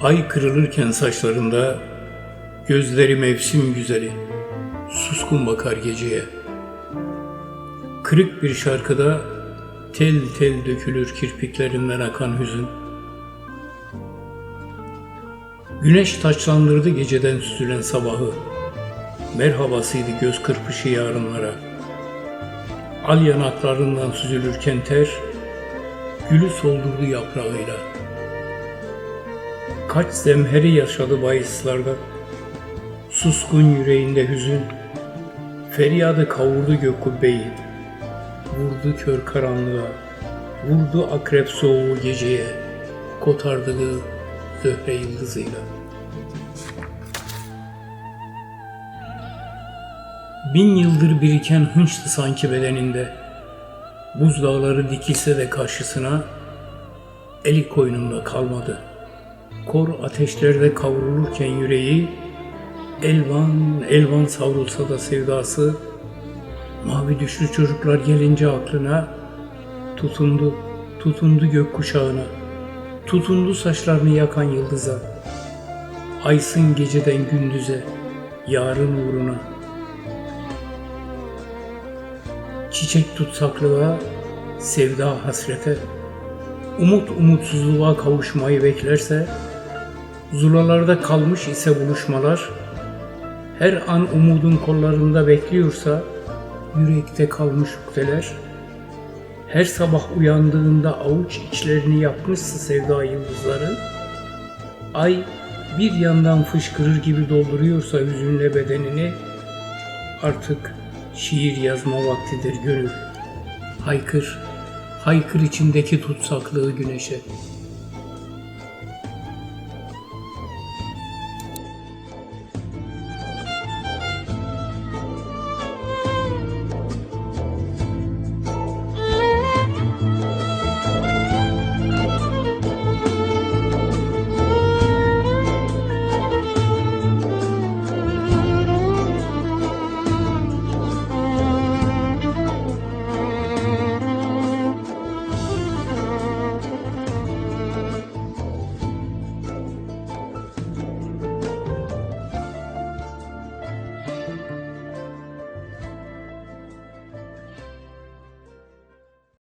Ay kırılırken saçlarında gözleri mevsim güzeli suskun bakar geceye. Kırık bir şarkıda tel tel dökülür kirpiklerinden akan hüzün. Güneş taçlandırdı geceden süzülen sabahı. Merhabasıydı göz kırpışı yarınlara. Al yanaklarından süzülürken ter, gülü soldurdu yaprağıyla. Kaç zemheri yaşadı bahislarda, suskun yüreğinde hüzün, feryadı kavurdu gök kubbeyi, vurdu kör karanlığa, vurdu akrep soğuğu geceye, kotardığı zöhre yıldızıyla. Bin yıldır biriken hınçtı sanki bedeninde. Buzdağları dikilse de karşısına eli koynunda kalmadı. Kor ateşlerde kavrulurken yüreği elvan elvan savrulsa da sevdası mavi düşlü çocuklar gelince aklına tutundu tutundu gökkuşağına tutundu saçlarını yakan yıldıza aysın geceden gündüze yarın uğruna. Çiçek tutsaklığa, sevda hasrete, umut umutsuzluğa kavuşmayı beklerse, zulalarda kalmış ise buluşmalar, her an umudun kollarında bekliyorsa, yürekte kalmış ukdeler, her sabah uyandığında avuç içlerini yapmışsa sevda yıldızları, ay bir yandan fışkırır gibi dolduruyorsa hüzünle bedenini, artık şiir yazma vaktidir gönül. Haykır, haykır içindeki tutsaklığı güneşe.